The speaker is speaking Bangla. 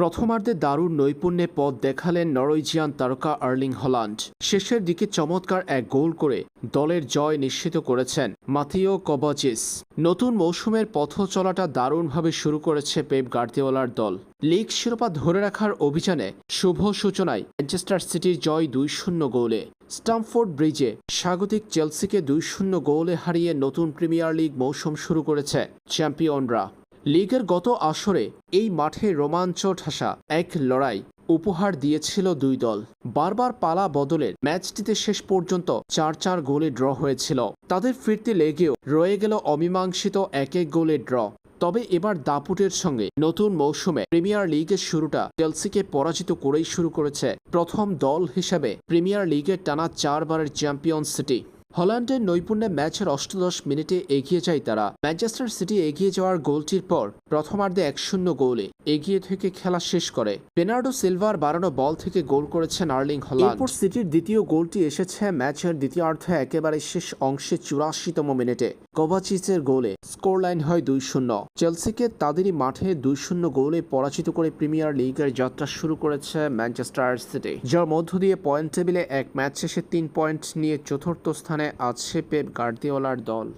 প্রথমার্ধে দারুণ নৈপুণ্যে পথ দেখালেন নরওয়েজিয়ান তারকা আর্লিং হল্যান্ড। শেষের দিকে চমৎকার এক গোল করে দলের জয় নিশ্চিত করেছেন মাথিও কবাচিস নতুন মৌসুমের পথ চলাটা দারুণভাবে শুরু করেছে পেপ গার্দিওলার দল। লিগ শিরোপা ধরে রাখার অভিযানে শুভ সূচনায় ম্যানচেস্টার সিটির জয় দুই শূন্য গোলে। স্টামফোর্ড ব্রিজে স্বাগতিক চেলসিকে দুই শূন্য গোলে হারিয়ে নতুন প্রিমিয়ার লিগ মৌসুম শুরু করেছে চ্যাম্পিয়নরা। লিগের গত আসরে এই মাঠে রোমাঞ্চ ঠাসা এক লড়াই উপহার দিয়েছিল দুই দল। বারবার পালা বদলের ম্যাচটিতে শেষ পর্যন্ত চার চার গোলে ড্র হয়েছিল। তাদের ফিরতে লেগেও রয়ে গেল অমীমাংসিত এক এক গোলে ড্র। তবে এবার দাপুটের সঙ্গে নতুন মৌসুমে প্রিমিয়ার লিগের শুরুটা চেলসিকে পরাজিত করেই শুরু করেছে প্রথম দল হিসেবে প্রিমিয়ার লিগের টানা চারবারের চ্যাম্পিয়ন সিটি। হল্যান্ডের নৈপুণ্যে ম্যাচের অষ্টদশ মিনিটে এগিয়ে যায় তারা। ম্যানচেস্টার সিটি এগিয়ে যাওয়ার গোলটির পর প্রথমার্ধে এক শূন্য গোলে এগিয়ে থেকে খেলা শেষ করে। বেনার্ডো সিলভার বাড়ানো বল থেকে গোল করেছেন আর্লিং হল্যান্ড। এরপর সিটির দ্বিতীয় গোলটি এসেছে ম্যাচের দ্বিতীয়ার্ধে একেবারে শেষ অংশে চুরাশিতম মিনিটে। কোভাচিচের গোলে স্কোর লাইন হয় দুই শূন্য। চেলসিকে তাদেরই মাঠে দুই শূন্য গোলে পরাজিত করে প্রিমিয়ার লিগের যাত্রা শুরু করেছে ম্যানচেস্টার সিটি, যার মধ্য দিয়ে পয়েন্ট টেবিলে এক ম্যাচ শেষে তিন পয়েন্ট নিয়ে চতুর্থ স্থানে আছে পেপ গার্দিওলার দল।